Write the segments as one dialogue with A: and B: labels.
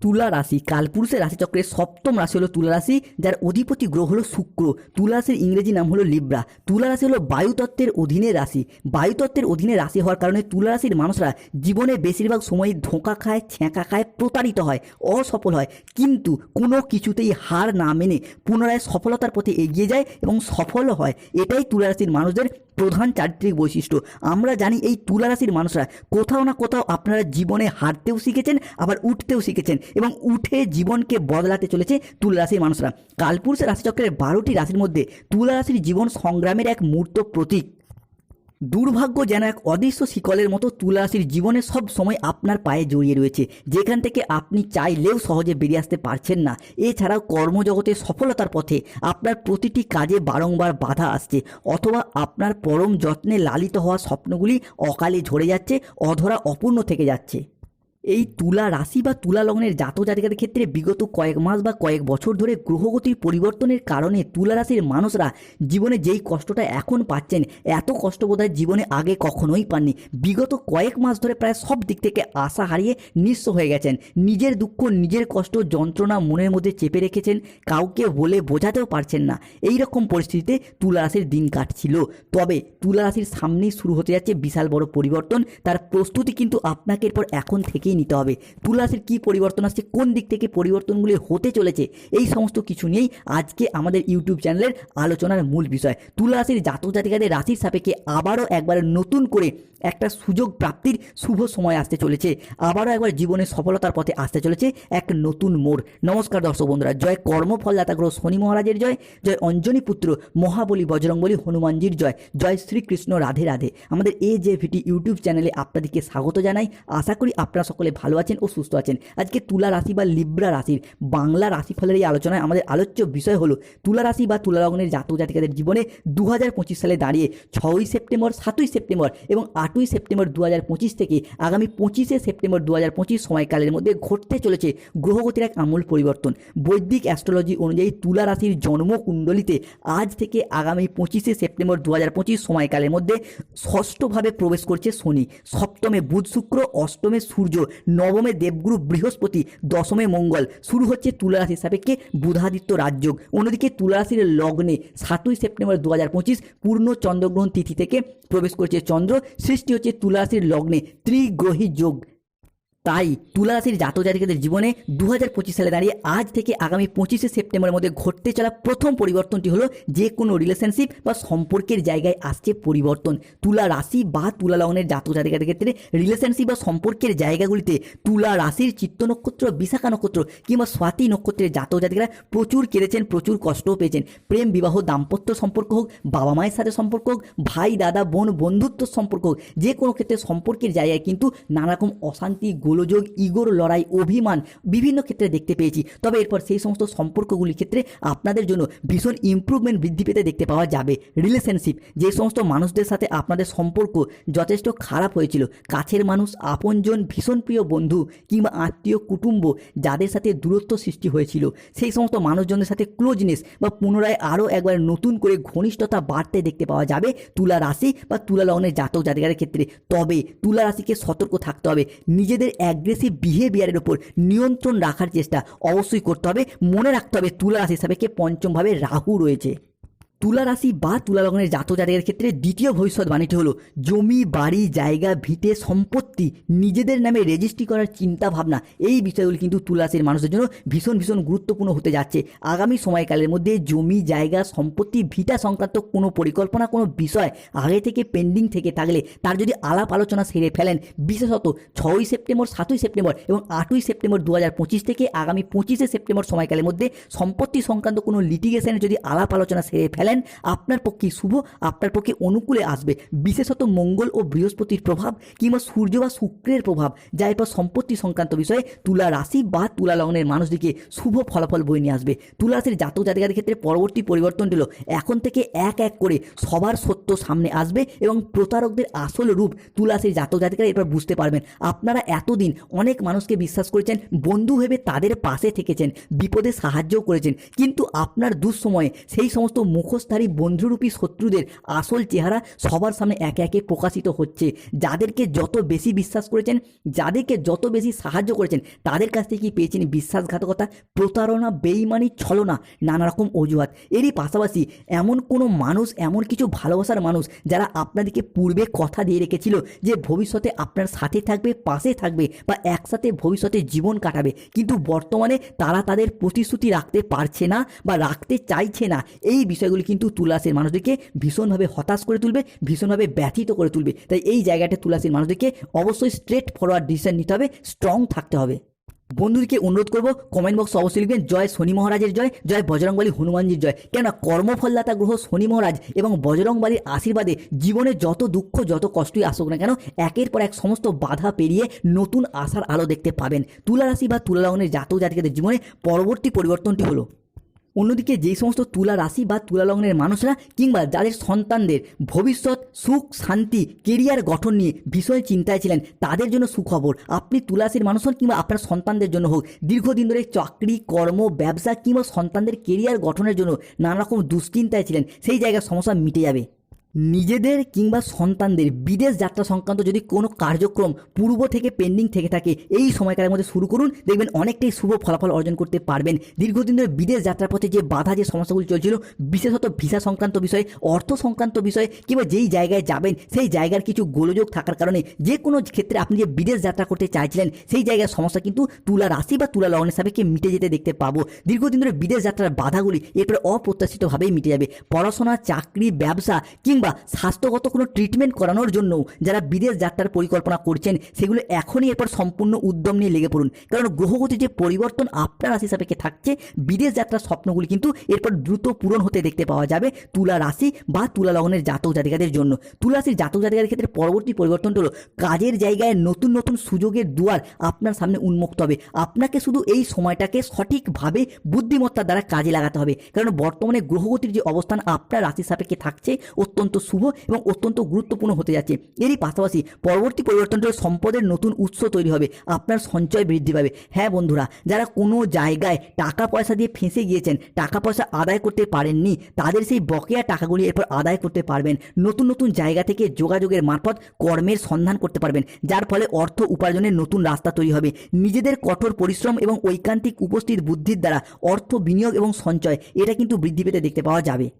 A: তুলা রাশি। কালপুরুষের রাশিচক্রের সপ্তম রাশি হলো তুলা রাশি, যার অধিপতি গ্রহ হলো শুক্র। তুলা রাশির ইংরেজি নাম হলো লিব্রা। তুলা রাশি হলো বায়ুতত্ত্বের অধীনে রাশি। বায়ুতত্ত্বের অধীনে রাশি হওয়ার কারণে তুলা রাশির মানুষরা জীবনে বেশিরভাগ সময় ধোঁকা খায়, ছ্যাঁকা খায়, প্রতারিত হয়, অসফল হয়। কিন্তু কোনো কিছুতেই হার না মেনে পুনরায় সফলতার পথে এগিয়ে যায় এবং সফল হয়। এটাই তুলা রাশির মানুষদের প্রধান চারিত্রিক বৈশিষ্ট্য। আমরা জানি এই তুলা রাশির মানুষরা কোথাও না কোথাও আপনারা জীবনে হারতেও শিখেছেন, আবার উঠতেও শিখেছেন। এবং উঠে জীবনকে বদলাতে চলেছে তুলা রাশির মানুষরা। কালপুরুষের রাশিচক্রের বারোটি রাশির মধ্যে তুলা রাশির জীবন সংগ্রামের এক মূর্ত প্রতীক। দুর্ভাগ্য যেন এক অদৃশ্য শিকলের মতো তুলা রাশির জীবনে সব সময় আপনার পায়ে জড়িয়ে রয়েছে। যেখান থেকে আপনি চাইলেও সহজে বেরিয়ে আসতে পারছেন না। এছাড়াও কর্মজগতে সফলতার পথে আপনার প্রতিটি কাজে বারংবার বাধা আসছে। অথবা আপনার পরম যত্নে লালিত হওয়া স্বপ্নগুলি অকালে ঝরে যাচ্ছে, অধরা অপূর্ণ থেকে যাচ্ছে। এই তুলা রাশি বা তুলা লগ্নের জাত জাতিকাদের ক্ষেত্রে বিগত কয়েক মাস বা কয়েক বছর ধরে গ্রহগতির পরিবর্তনের কারণে তুলা রাশির মানুষরা জীবনে যেই কষ্টটা এখন পাচ্ছেন, এত কষ্ট বোধহয় জীবনে আগে কখনোই পাননি। বিগত কয়েক মাস ধরে প্রায় সব দিক থেকে আশা হারিয়ে নিঃস্ব হয়ে গেছেন। নিজের দুঃখ, নিজের কষ্ট, যন্ত্রণা মনের মধ্যে চেপে রেখেছেন, কাউকে বলে বোঝাতেও পারছেন না। এই রকম পরিস্থিতিতে তুলা রাশির দিন কাটছিল। তবে তুলা রাশির সামনেই শুরু হতে যাচ্ছে বিশাল বড় পরিবর্তন। তার প্রস্তুতি কিন্তু আপনাকে এরপর এখন থেকেই নিতে হবে। তুলা রাশির কী পরিবর্তন আসছে? কোন দিক থেকে পরিবর্তনগুলি হতে চলেছে? এই সমস্ত কিছু নিয়েই আজকে আমাদের ইউটিউব চ্যানেলের আলোচনার মূল বিষয়। তুলা রাশির জাতক জাতিকাদের রাশির সাপেক্ষে আবারও একবার নতুন করে একটা সুযোগ প্রাপ্তির শুভ সময় আসতে চলেছে। আবারও একবার জীবনে সফলতার পথে আসতে চলেছে এক নতুন মোড়। নমস্কার দর্শক বন্ধুরা, জয় কর্মফলদাতা গ্রহ শনি মহারাজের জয় জয় অঞ্জনী পুত্র মহাবলী বজরংবলী হনুমানজির জয় জয় শ্রীকৃষ্ণ রাধে রাধে। আমাদের এ যে ভিটি ইউটিউব চ্যানেলে আপনাদেরকে স্বাগত জানাই। আশা করি আপনারা সকলে ভালো আছেন ও সুস্থ আছেন। আজকে তুলা রাশি বা লিব্রা রাশির, বাংলা রাশিফলের এই আলোচনায় আমাদের আলোচ্য বিষয় হলো তুলা রাশি বা তুলা লগ্নের জাতক জাতিকাদের জীবনে দু হাজার পঁচিশ সালে দাঁড়িয়ে ছয়ই সেপ্টেম্বর, সাতই সেপ্টেম্বর এবং আটই সেপ্টেম্বর দু হাজার পঁচিশ থেকে আগামী পঁচিশে সেপ্টেম্বর দু হাজার পঁচিশ সময়কালের মধ্যে ঘটতে চলেছে গ্রহগতির এক আমূল পরিবর্তন। বৈদিক অ্যাস্ট্রোলজি অনুযায়ী তুলা রাশির জন্মকুণ্ডলিতে আজ থেকে আগামী পঁচিশে সেপ্টেম্বর দু হাজার পঁচিশ সময়কালের মধ্যে ষষ্ঠভাবে প্রবেশ করছে শনি। সপ্তমে বুধ শুক্র, অষ্টমে সূর্য নবমে দেবগুরু বৃহস্পতি, দশমে মঙ্গল। শুরু হচ্ছে তুলারাশি সাপেক্ষে বুধাদিত্য রাজযোগ। অন্যদিকে তুলারাশির লগ্নে সাতই সেপ্টেম্বর দু হাজার পঁচিশ পূর্ণ চন্দ্রগ্রহণ তিথি থেকে প্রবেশ করছে চন্দ্র। সৃষ্টি হচ্ছে তুলারাশির লগ্নে ত্রিগ্রহী যোগ। তাই তুলা রাশির জাতক জীবনে দু হাজার পঁচিশ সালে দাঁড়িয়ে আজ থেকে আগামী পঁচিশে সেপ্টেম্বরের মধ্যে ঘটতে চলা প্রথম পরিবর্তনটি হলো যে কোনো রিলেশনশিপ বা সম্পর্কের জায়গায় আসছে পরিবর্তন। তুলা রাশি বা তুলা লগ্নের জাতক জাতিকাদের ক্ষেত্রে রিলেশনশিপ বা সম্পর্কের জায়গাগুলিতে তুলা রাশির চিত্ত নক্ষত্র, বিশাখা নক্ষত্র কিংবা স্বাতি নক্ষত্রের জাতক জাতিকারা প্রচুর কেড়েছেন প্রচুর কষ্টও পেয়েছেন। প্রেম, বিবাহ, দাম্পত্য সম্পর্ক হোক, বাবা মায়ের সাথে সম্পর্ক হোক, ভাই, দাদা, বোন, বন্ধুত্ব সম্পর্ক হোক, যে কোনো ক্ষেত্রে সম্পর্কের জায়গায় কিন্তু নানারকম অশান্তি গোলযোগ, ইগোর, লড়াই, অভিমান বিভিন্ন ক্ষেত্রে দেখতে পেয়েছি। তবে এরপর সেই সমস্ত সম্পর্কগুলির ক্ষেত্রে আপনাদের জন্য ভীষণ ইমপ্রুভমেন্ট বৃদ্ধি পেতে দেখতে পাওয়া যাবে। রিলেশনশিপ যে সমস্ত মানুষদের সাথে আপনাদের সম্পর্ক যথেষ্ট খারাপ হয়েছিল, কাছের মানুষ, আপনজন, ভীষণ প্রিয় বন্ধু কিংবা আত্মীয়, কুটুম্ব যাদের সাথে দূরত্ব সৃষ্টি হয়েছিল, সেই সমস্ত মানুষজনের সাথে ক্লোজনেস বা পুনরায় আরও একবার নতুন করে ঘনিষ্ঠতা বাড়তে দেখতে পাওয়া যাবে তুলা রাশি বা তুলা লগ্নের জাতক জাতিকারের ক্ষেত্রে। তবে তুলা রাশিকে সতর্ক থাকতে হবে, নিজেদের অ্যাগ্রেসিভ বিহেভিয়ারের ওপর নিয়ন্ত্রণ রাখার চেষ্টা অবশ্যই করতে হবে। মনে রাখতে হবে তুলা রাশি সাপেক্ষে পঞ্চমভাবে রাহু রয়েছে। তুলা রাশি বা তুলা লগ্নের জাতক জাতকের ক্ষেত্রে দ্বিতীয় ভবিষ্যৎবাণীটি হলো জমি, বাড়ি, জায়গা, ভিটে, সম্পত্তি নিজেদের নামে রেজিস্ট্রি করার চিন্তা ভাবনা এই বিষয়গুলি কিন্তু তুলা রাশির মানুষের জন্য ভীষণ ভীষণ গুরুত্বপূর্ণ হতে যাচ্ছে। আগামী সময়কালের মধ্যে জমি, জায়গা, সম্পত্তি, ভিটা সংক্রান্ত কোনো পরিকল্পনা, কোনো বিষয় আগে থেকে পেন্ডিং থেকে থাকলে তার যদি আলাপ আলোচনা সেরে ফেলেন, বিশেষত ছয়ই সেপ্টেম্বর, সাতই সেপ্টেম্বর এবং আটই সেপ্টেম্বর দু হাজার পঁচিশ থেকে আগামী পঁচিশে সেপ্টেম্বর সময়কালের মধ্যে সম্পত্তি সংক্রান্ত কোনো লিটিগেশনের যদি আলাপ আলোচনা সেরে ফেলেন আপনার পক্ষে শুভ, আপনার পক্ষে অনুকূলে আসবে। বিশেষত মঙ্গল ও বৃহস্পতির প্রভাব কিংবা সূর্য বা শুক্রের প্রভাব, যা এরপর সম্পত্তি সংক্রান্ত বিষয়ে তুলা রাশি বা তুলা লগ্নের মানুষদিকে শুভ ফলাফল বয়ে নিয়ে আসবে। তুলা রাশির জাতক জাতিকাদের ক্ষেত্রে পরবর্তী পরিবর্তন হলো, এখন থেকে এক এক করে সবার সত্য সামনে আসবে এবং প্রতারকদের আসল রূপ তুলা রাশির জাতক জাতিকারা এরপর বুঝতে পারবেন। আপনারা এতদিন অনেক মানুষকে বিশ্বাস করেছেন, বন্ধু ভেবে তাদের পাশে থেকেছেন, বিপদে সাহায্যও করেছেন, কিন্তু আপনার দুঃসময়ে সেই সমস্ত মুখোশ চিরস্থায়ী বন্ধুরূপী শত্রুদের আসল চেহারা সবার সামনে একে একে প্রকাশিত হচ্ছে। যাদেরকে যত বেশি বিশ্বাস করেছেন, যাদেরকে যত বেশি সাহায্য করেছেন, তাদের কাছ থেকে কি পেয়েছেন বিশ্বাসঘাতকতা, প্রতারণা, বেইমানি, ছলনা নানা রকম অজুহাত। এরই পাশাপাশি এমন কোনো মানুষ, এমন কিছু ভালোবাসার মানুষ যারা আপনাদেরকে পূর্বে কথা দিয়ে রেখেছিল যে ভবিষ্যতে আপনার সাথে থাকবে, পাশে থাকবে বা একসাথে ভবিষ্যতে জীবন কাটাবে, কিন্তু বর্তমানে তারা তাদের প্রতিশ্রুতি রাখতে পারছে না বা রাখতে চাইছে না। এই বিষয়গুলি কিন্তু তুলাসের মানুষদেরকে ভীষণভাবে হতাশ করে তুলবে, ভীষণভাবে ব্যথিত করে তুলবে। তাই এই জায়গাটা তুলাসের মানুষদেরকে অবশ্যই স্ট্রেট ফরওয়ার্ড ডিসিশন নিতে হবে স্ট্রং থাকতে হবে। বন্ধুদেরকে অনুরোধ করব কমেন্ট বক্স অবশ্যই লিখবেন, জয় শনি মহারাজের জয় জয় বজরংবলী হনুমানজির জয়। কেননা কর্মফলদাতা গ্রহ শনি মহারাজ এবং বজরংবলীর আশীর্বাদে জীবনে যত দুঃখ, যত কষ্টই আসুক না কেন, একের পর এক সমস্ত বাধা পেরিয়ে নতুন আশার আলো দেখতে পাবেন। তুলা রাশি বা তুলা লগ্নের জাতক জাতিকাদের জীবনে পরবর্তী পরিবর্তনটি হলো অন্যদিকে যেই সমস্ত তুলা রাশি বা তুলা লগ্নের মানুষরা কিংবা যাদের সন্তানদের ভবিষ্যৎ সুখ, শান্তি কেরিয়ার গঠন নিয়ে ভীষণ চিন্তায় ছিলেন, তাদের জন্য সুখবর। আপনি তুলাশির মানুষ হন কিংবা আপনার সন্তানদের জন্য হোক, দীর্ঘদিন ধরে চাকরি, কর্ম, ব্যবসা কিংবা সন্তানদের কেরিয়ার গঠনের জন্য নানারকম দুশ্চিন্তায় ছিলেন, সেই জায়গার সমস্যা মিটে যাবে। নিজেদের কিংবা সন্তানদের বিদেশ যাত্রা সংক্রান্ত যদি কোনো কার্যক্রম পূর্ব থেকে পেন্ডিং থেকে থাকে, এই সময়কালের মধ্যে শুরু করুন। দেখবেন অনেকটাই শুভ ফলাফল অর্জন করতে পারবেন। দীর্ঘদিন ধরে বিদেশ যাত্রার পথে যে বাধা, যে সমস্যাগুলি চলছিল, বিশেষত ভিসা সংক্রান্ত বিষয়ে, অর্থ সংক্রান্ত বিষয়ে, কিংবা যেই জায়গায় যাবেন, সেই জায়গার কিছু গোলযোগ থাকার কারণে যে কোনো ক্ষেত্রে আপনি যে বিদেশ যাত্রা করতে চাইছিলেন, সেই জায়গার সমস্যা কিন্তু তুলা রাশি বা তুলা লগ্নের সাপেক্ষে মিটে যেতে দেখতে পাবো। দীর্ঘদিন ধরে বিদেশ যাত্রার বাধাগুলি এরপরে অপ্রত্যাশিতভাবেই মিটে যাবে। পড়াশোনা, চাকরি, ব্যবসা, কিংবা স্বাস্থ্যগত কোনো ট্রিটমেন্ট করানোর জন্য যারা বিদেশ যাত্রার পরিকল্পনা করছেন, সেগুলো এখনই এরপর সম্পূর্ণ উদ্যম নিয়ে লেগে পড়ুন। কারণ গ্রহগতির যে পরিবর্তন আপনার রাশি সাপেক্ষে থাকছে, বিদেশ যাত্রার স্বপ্নগুলি কিন্তু এরপর দ্রুত পূরণ হতে দেখতে পাওয়া যাবে তুলা রাশি বা তুলা লগ্নের জাতক জাতিকাদের জন্য। তুলা রাশির জাতক জাতিকাদের ক্ষেত্রে পরবর্তী পরিবর্তনটা হলো কাজের জায়গায় নতুন নতুন সুযোগের দুয়ার আপনার সামনে উন্মুক্ত হবে। আপনাকে শুধু এই সময়টাকে সঠিকভাবে বুদ্ধিমত্তার দ্বারা কাজে লাগাতে হবে। কারণ বর্তমানে গ্রহগতির যে অবস্থান আপনার রাশির সাপেক্ষে থাকছে, অত্যন্ত শুভ এবং অত্যন্ত গুরুত্বপূর্ণ হতে যাচ্ছে। এরই পাশাপাশি পরবর্তী পরিবর্তনটা সম্পদের নতুন উৎস তৈরি হবে, আপনার সঞ্চয় বৃদ্ধি পাবে। হ্যাঁ বন্ধুরা, যারা কোনো জায়গায় টাকা পয়সা দিয়ে ফেঁসে গিয়েছেন টাকা পয়সা আদায় করতে পারেননি, তাদের সেই বকেয়া টাকাগুলি এরপর আদায় করতে পারবেন। নতুন নতুন জায়গা থেকে যোগাযোগের মারফত কর্মের সন্ধান করতে পারবেন, যার ফলে অর্থ উপার্জনের নতুন রাস্তা তৈরি হবে। নিজেদের কঠোর পরিশ্রম এবং ঐকান্তিক উপস্থিত বুদ্ধির দ্বারা অর্থ বিনিয়োগ এবং সঞ্চয়, এটা কিন্তু বৃদ্ধি পেতে দেখতে পাওয়া যাবে।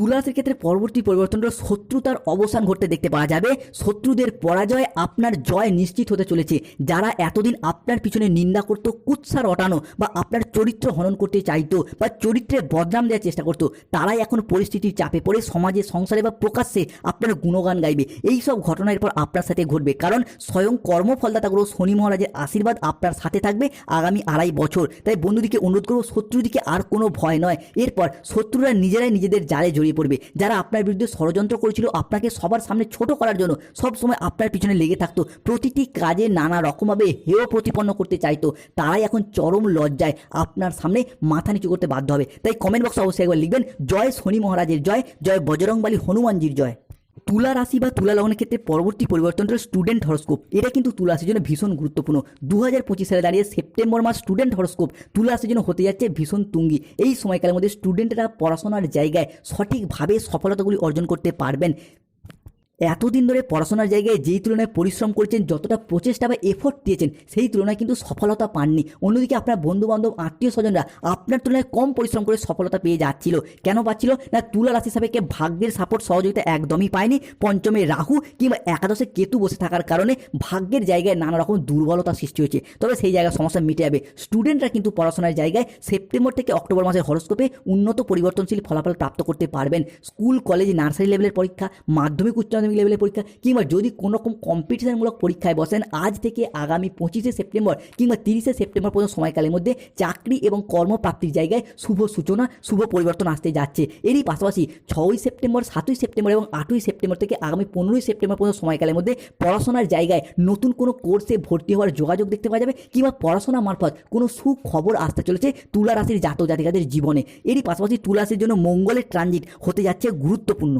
A: তুলাসের ক্ষেত্রে পরবর্তী পরিবর্তনটা শত্রুতার অবসান ঘটতে দেখতে পাওয়া যাবে। শত্রুদের পরাজয় আপনার জয় নিশ্চিত হতে চলেছে। যারা এতদিন আপনার পিছনে নিন্দা করত কুৎসা রটানো বা আপনার চরিত্র হনন করতে চাইতো বা চরিত্রে বদনাম দেওয়ার চেষ্টা করতো, তারাই এখন পরিস্থিতির চাপে পড়ে, সমাজে, সংসারে বা প্রকাশ্যে আপনার গুণগান গাইবে। এই সব ঘটনা এরপর আপনার সাথে ঘটবে। কারণ স্বয়ং কর্মফলদাতা শনি মহারাজের আশীর্বাদ আপনার সাথে থাকবে আগামী আড়াই বছর। তাই বন্ধুদিকে অনুরোধ করব, শত্রুদিকে আর কোনো ভয় নয়। এরপর শত্রুরা নিজেরাই নিজেদের জালে জড়িয়ে পড়বে। যারা আপনার বিরুদ্ধে ষড়যন্ত্র করেছিল, আপনাকে সবার সামনে ছোট করার জন্য সব সময় আপনার পিছনে লেগে থাকতো। প্রতিটি কাজে নানা রকমভাবে হেয় প্রতিপন্ন করতে চাইতো। তারাই এখন চরম লজ্জায় আপনার সামনে মাথা নিচু করতে বাধ্য হবে। তাই কমেন্ট বক্সে অবশ্যই একবার লিখবেন, জয় শনি মহারাজের জয় জয় বজরংবালী হনুমানজির জয়। তুলা রাশি বা তুলা লগ্নের ক্ষেত্রে পরবর্তী পরিবর্তন পরিবর্তনটা স্টুডেন্ট হরস্কোপ এটা কিন্তু তুলা রাশির জন্য ভীষণ গুরুত্বপূর্ণ। দু হাজার পঁচিশ সালে দাঁড়িয়ে সেপ্টেম্বর মাস স্টুডেন্ট হরস্কোপ তুলা রাশির জন্য হতে যাচ্ছে ভীষণ তুঙ্গি। এই সময়কালের মধ্যে স্টুডেন্টরা পড়াশোনার জায়গায় সঠিকভাবে সফলতাগুলি অর্জন করতে পারবেন। এতদিন ধরে পড়াশোনার জায়গায় যেই তুলনায় পরিশ্রম করেছেন, যতটা প্রচেষ্টা বা এফোর্ট দিয়েছেন, সেই তুলনায় কিন্তু সফলতা পাননি। অন্যদিকে আপনার বন্ধু বান্ধব আত্মীয় স্বজনরা আপনার তুলনায় কম পরিশ্রম করে সফলতা পেয়ে যাচ্ছিল। কেন পাচ্ছিল না? তুলা রাশি সাপেক্ষে ভাগ্যের সাপোর্ট সহযোগিতা একদমই পায়নি। পঞ্চমে রাহু কিংবা একাদশে কেতু বসে থাকার কারণে ভাগ্যের জায়গায় নানা রকম দুর্বলতা সৃষ্টি হয়েছে। তবে সেই জায়গায় সমস্যা মিটে যাবে। স্টুডেন্টরা কিন্তু পড়াশোনার জায়গায় সেপ্টেম্বর থেকে অক্টোবর মাসের হরস্কোপে উন্নত পরিবর্তনশীল ফলাফল প্রাপ্ত করতে পারবেন। স্কুল কলেজ নার্সারি লেভেলের পরীক্ষা, মাধ্যমিক উচ্চ মাধ্যমিক লেভেলের পরীক্ষা, কিংবা যদি কোনো রকম কম্পিটিশনমূলক পরীক্ষায় বসেন, আজ থেকে আগামী পঁচিশে সেপ্টেম্বর কিংবা তিরিশে সেপ্টেম্বর পর্যন্ত সময়কালের মধ্যে চাকরি এবং কর্মপ্রাপ্তির জায়গায় শুভ সূচনা, শুভ পরিবর্তন আসতে যাচ্ছে। এরই পাশাপাশি ছয়ই সেপ্টেম্বর, সাতই সেপ্টেম্বর এবং আটই সেপ্টেম্বর থেকে আগামী পনেরোই সেপ্টেম্বর পর্যন্ত সময়কালের মধ্যে পড়াশোনার জায়গায় নতুন কোনো কোর্সে ভর্তি হওয়ার যোগাযোগ দেখতে পাওয়া যাবে, কিংবা পড়াশোনা মারফত কোনো সুখবর আসতে চলেছে তুলা রাশির জাতক জাতিকাদের জীবনে। এরই পাশাপাশি তুলা রাশির জন্য মঙ্গলের ট্রানজিট হতে যাচ্ছে গুরুত্বপূর্ণ।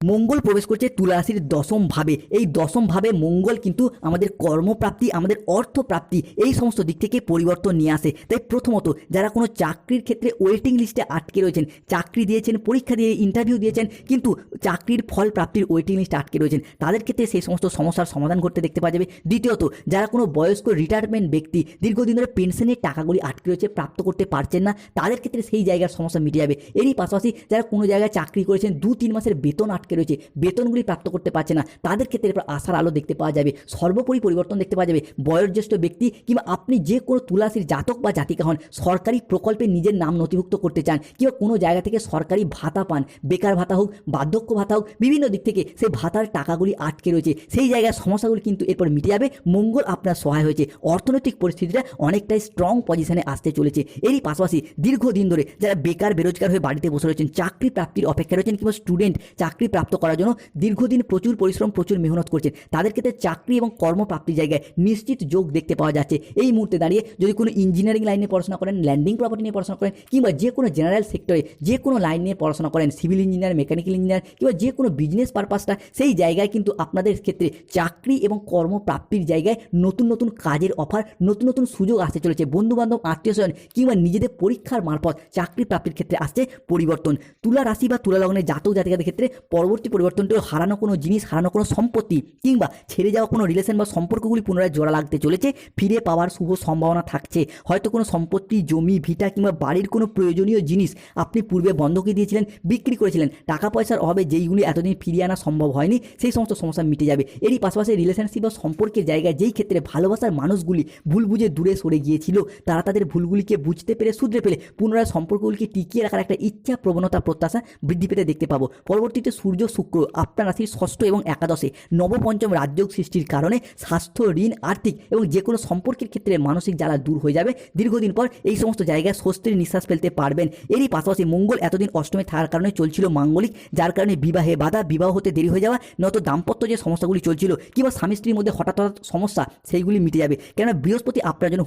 A: মঙ্গল প্রবেশ করছে তুলা রাশির দশম ভাবে। এই দশম ভাবে মঙ্গল কিন্তু আমাদের কর্মপ্রাপ্তি, আমাদের অর্থপ্রাপ্তি, এই সমস্ত দিক থেকে পরিবর্তন নিয়ে আসে। তাই প্রথমত যারা কোনো চাকরির ক্ষেত্রে ওয়েটিং লিস্টে আটকে রয়েছেন, চাকরি দিয়েছেন, পরীক্ষা দিয়ে ইন্টারভিউ দিয়েছেন, কিন্তু চাকরির ফল প্রাপ্তির ওয়েটিং লিস্টে আটকে রয়েছেন, তাদের ক্ষেত্রে সেই সমস্ত সমস্যার সমাধান করতে দেখতে পাওয়া যাবে। দ্বিতীয়ত, যারা কোনো বয়স্ক রিটায়ারমেন্ট ব্যক্তি, দীর্ঘদিন ধরে পেনশনের টাকাগুলি আটকে রয়েছে, প্রাপ্ত করতে পারছেন না, তাদের ক্ষেত্রে সেই জায়গার সমস্যা মিটে যাবে। এরই পাশাপাশি যারা কোনো জায়গায় চাকরি করেছেন দু তিন মাসের বেতন আটকে রয়েছে। বেতনগুলি প্রাপ্ত করতে পারছে না। তাদের ক্ষেত্রে এরপর আশার আলো দেখতে পাওয়া যাবে। সর্বোপরি পরিবর্তন দেখতে পাওয়া যাবে। বয়োজ্যেষ্ঠ ব্যক্তি কিংবা আপনি যে কোনো তুলাসীর জাতক বা জাতিকা হন, সরকারি প্রকল্পে নিজের নাম নথিভুক্ত করতে চান কিংবা কোনো জায়গা থেকে সরকারি ভাতা পান, বেকার ভাতা হোক, বার্ধক্য ভাতা হোক, বিভিন্ন দিক থেকে সেই ভাতার টাকাগুলি আটকে রয়েছে। সেই জায়গার সমস্যাগুলি কিন্তু এরপর মিটে যাবে। মঙ্গল আপনার সহায় হয়েছে। অর্থনৈতিক পরিস্থিতিটা অনেকটাই স্ট্রং পজিশনে আসতে চলেছে। এরই পাশাপাশি দীর্ঘদিন ধরে যারা বেকার, বেরোজগার হয়ে বাড়িতে বসে রয়েছেন, চাকরি প্রাপ্তির অপেক্ষা রয়েছেন কিংবা স্টুডেন্ট চাকরি প্রাপ্ত করার জন্য দীর্ঘদিন প্রচুর পরিশ্রম, প্রচুর মেহনত করছেন। তাদের ক্ষেত্রে চাকরি এবং কর্মপ্রাপ্তির জায়গায় নিশ্চিত যোগ দেখতে পাওয়া যাচ্ছে। এই মুহূর্তে দাঁড়িয়ে যদি কোনো ইঞ্জিনিয়ারিং লাইনে পড়াশোনা করেন ল্যান্ডিং প্রপার্টি নিয়ে পড়াশোনা করেন, কিংবা যে কোনো জেনারেল সেক্টরে যে কোনো লাইন নিয়ে পড়াশোনা করেন সিভিল ইঞ্জিনিয়ার মেকানিক্যাল ইঞ্জিনিয়ার কিংবা যে কোনো বিজনেস পারপাসটা সেই জায়গায় কিন্তু আপনাদের ক্ষেত্রে চাকরি এবং কর্মপ্রাপ্তির জায়গায় নতুন নতুন কাজের অফার নতুন নতুন সুযোগ আসতে চলেছে। বন্ধু বান্ধব আত্মীয় স্বজন, কিংবা নিজেদের পরীক্ষার মারফত চাকরি প্রাপ্তির ক্ষেত্রে আসছে পরিবর্তন। তুলা রাশি বা তুলা লগ্নের জাতক জাতিকাদের ক্ষেত্রে পরবর্তী পরিবর্তনটি হারানো কোনো জিনিস, হারানো কোনো সম্পত্তি কিংবা ছেড়ে যাওয়া কোনো রিলেশন বা সম্পর্কগুলি পুনরায় জোড়া লাগতে চলেছে, ফিরে পাওয়ার শুভ সম্ভাবনা থাকছে। হয়তো কোনো সম্পত্তি, জমি, ভিটা কিংবা বাড়ির কোনো প্রয়োজনীয় জিনিস আপনি পূর্বে বন্ধকে দিয়েছিলেন, বিক্রি করেছিলেন, টাকা পয়সার অভাবে যেইগুলি এতদিন ফিরিয়ে আনা সম্ভব হয়নি, সেই সমস্ত সমস্যা মিটে যাবে। এরই পাশাপাশি রিলেশনশিপ বা সম্পর্কের জায়গায় যেই ক্ষেত্রে ভালোবাসার মানুষগুলি ভুল বুঝে দূরে সরে গিয়েছিল, তারা তাদের ভুলগুলিকে বুঝতে পেরে শুধরে পেলে পুনরায় সম্পর্কগুলিকে টিকিয়ে রাখার একটা ইচ্ছা প্রবণতা প্রত্যাশা বৃদ্ধি পেতে দেখতে পাবো। পরবর্তীতে সূর্য শুক্র আপনার রাশির ষষ্ঠ এবং একাদশে নবপঞ্চম রাজযোগ সৃষ্টির কারণে স্বাস্থ্য, ঋণ, আর্থিক এবং যে কোনো সম্পর্কের ক্ষেত্রে মানসিক জ্বালা দূর হয়ে যাবে। দীর্ঘদিন পর এই সমস্ত জায়গায় স্বস্তির নিঃশ্বাস ফেলতে পারবেন। এরই পাশাপাশি মঙ্গল এতদিন অষ্টমে থাকার কারণে চলছিল মাঙ্গলিক, যার কারণে বিবাহে বাধা, বিবাহ হতে দেরি হয়ে যাওয়া নয়তো দাম্পত্য যে সমস্যাগুলি চলছিল কিংবা স্বামী স্ত্রীর মধ্যে হঠাৎ হঠাৎ সমস্যা, সেইগুলি মিটে যাবে। কেননা বৃহস্পতি আপনার জন্য